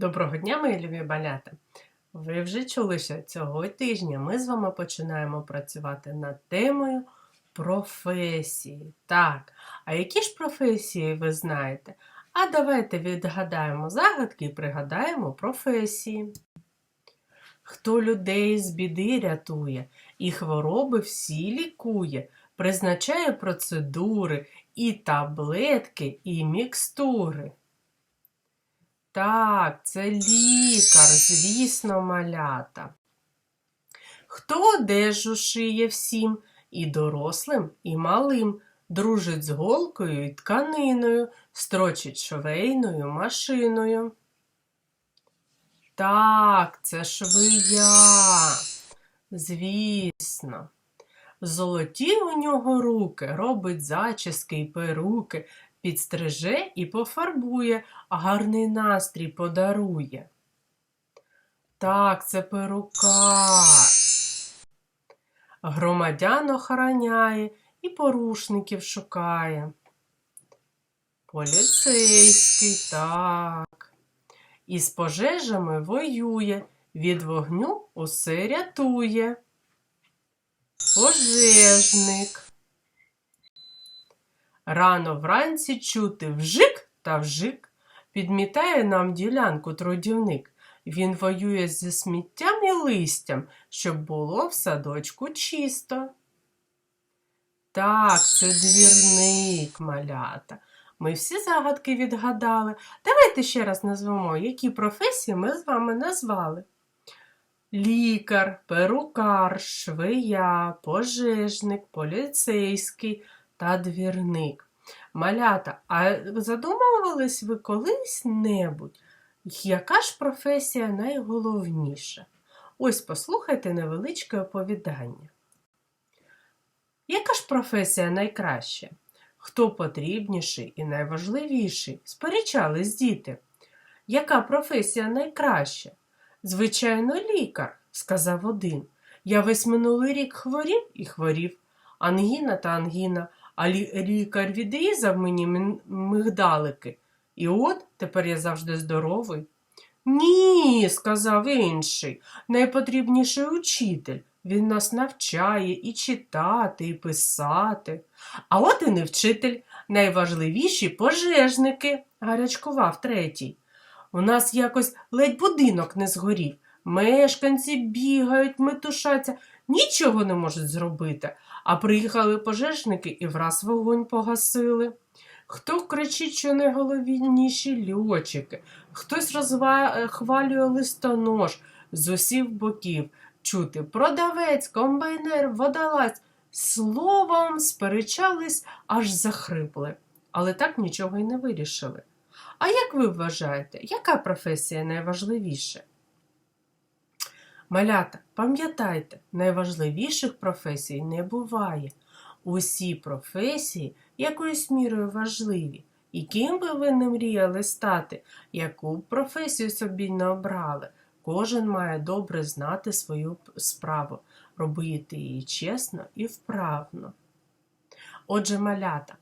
Доброго дня, мої любі балята! Ви вже чули, що цього тижня ми з вами починаємо працювати над темою професії. Так, а які ж професії ви знаєте? А давайте відгадаємо загадки і пригадаємо професії. Хто людей з біди рятує і хвороби всі лікує, призначає процедури і таблетки, і мікстури. Так, це лікар, звісно, малята. Хто одежу шиє всім, і дорослим, і малим, дружить з голкою і тканиною, строчить швейною машиною. Так, це швия, звісно. Золоті у нього руки, робить зачіски й перуки, підстриже і пофарбує, а гарний настрій подарує. Так, це перукар. Громадян охороняє і порушників шукає. Поліцейський, так. Із пожежами воює, від вогню усе рятує. Пожежник. Рано вранці чути вжик та вжик. Підмітає нам ділянку трудівник. Він воює зі сміттям і листям, щоб було в садочку чисто. Так, це двірник, малята. Ми всі загадки відгадали. Давайте ще раз назвемо, які професії ми з вами назвали. Лікар, перукар, швея, пожежник, поліцейський та двірник. Малята, а задумувались ви колись-небудь, яка ж професія найголовніша? Ось послухайте невеличке оповідання. Яка ж професія найкраща? Хто потрібніший і найважливіший? Сперечались діти. Яка професія найкраща? Звичайно, лікар, сказав один. Я весь минулий рік хворів і хворів. Ангіна та ангіна, а лікар відрізав мені мигдалики. І от тепер я завжди здоровий. Ні, сказав інший, найпотрібніший учитель. Він нас навчає і читати, і писати. А от і не вчитель, найважливіші пожежники, гарячкував третій. У нас якось ледь будинок не згорів. Мешканці бігають, метушаться, нічого не можуть зробити. А приїхали пожежники і враз вогонь погасили. Хто кричить, що найголовніші льотчики, хтось розхвалює листонож з усіх боків. Чути продавець, комбайнер, водолазь. Словом, сперечались, аж захрипли, але так нічого й не вирішили. А як ви вважаєте, яка професія найважливіша? Малята, пам'ятайте, найважливіших професій не буває. Усі професії якоюсь мірою важливі. І ким би ви не мріяли стати, яку б професію собі не обрали, кожен має добре знати свою справу, робити її чесно і вправно. Отже, малята,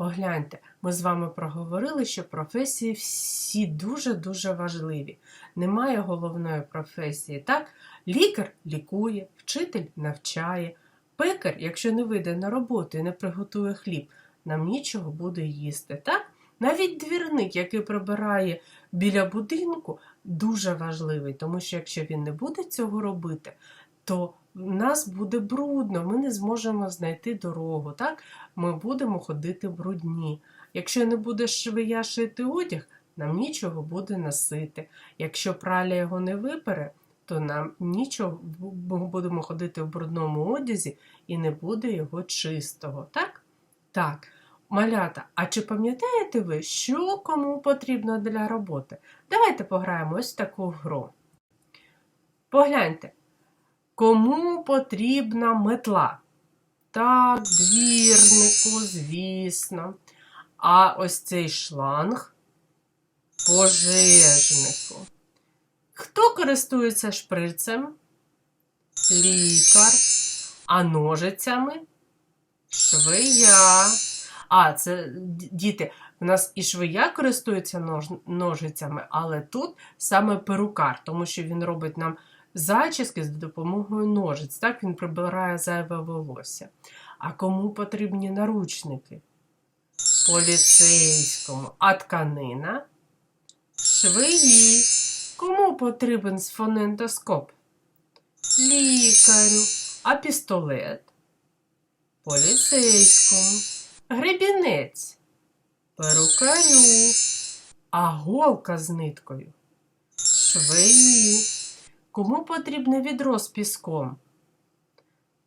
погляньте, ми з вами проговорили, що професії всі дуже-дуже важливі. Немає головної професії, так? Лікар лікує, вчитель навчає, пекар, якщо не вийде на роботу і не приготує хліб, нам нічого буде їсти, так? Навіть двірник, який прибирає біля будинку, дуже важливий, тому що якщо він не буде цього робити, то нас буде брудно, ми не зможемо знайти дорогу, так? Ми будемо ходити брудні. Якщо не буде швея шити одяг, нам нічого буде носити. Якщо праля його не випере, то нам нічого ми будемо ходити в брудному одязі і не буде його чистого. Так? Так. Малята, а чи пам'ятаєте ви, що кому потрібно для роботи? Давайте пограємо ось таку гру. Погляньте, кому потрібна метла? Так, двірнику, звісно. А ось цей шланг пожежнику. Хто користується шприцем? Лікар. А ножицями? Швея. А, це діти, У нас і швея користується нож... ножицями, але тут саме перукар, тому що він робить нам зачіски з допомогою ножиць. Так він прибирає зайве волосся. А кому потрібні наручники? Поліцейському. А тканина? Швеї. Кому потрібен сфонендоскоп? Лікарю. А пістолет? Поліцейському. Гребінець. Перукарю. А голка з ниткою. Швеї. Кому потрібне відро з піском?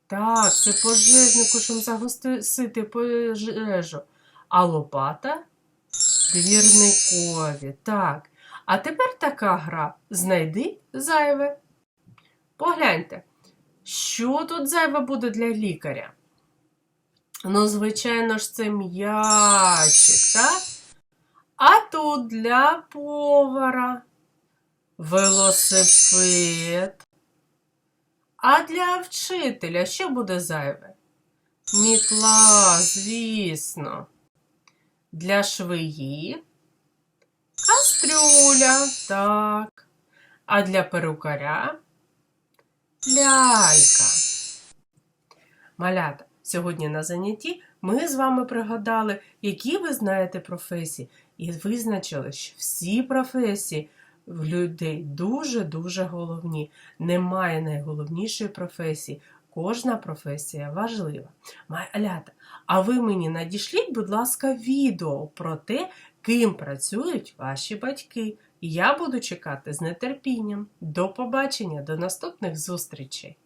Так, це пожежнику, щоб загасити пожежу. А лопата? Двірникові. Так. А тепер така гра. Знайди зайве. Погляньте, що тут зайве буде для лікаря? Ну, звичайно ж, це м'ячик, так? А тут для повара велосипед. А для вчителя що буде зайве? Мітла, звісно. Для швеї кастрюля, так. А для перукаря лялька. Малята, сьогодні на занятті ми з вами пригадали, які ви знаєте професії, і визначили, що всі професії в людей дуже-дуже головні. Немає найголовнішої професії. Кожна професія важлива. Малята, а ви мені надішліть, будь ласка, відео про те, ким працюють ваші батьки. Я буду чекати з нетерпінням. До побачення, до наступних зустрічей!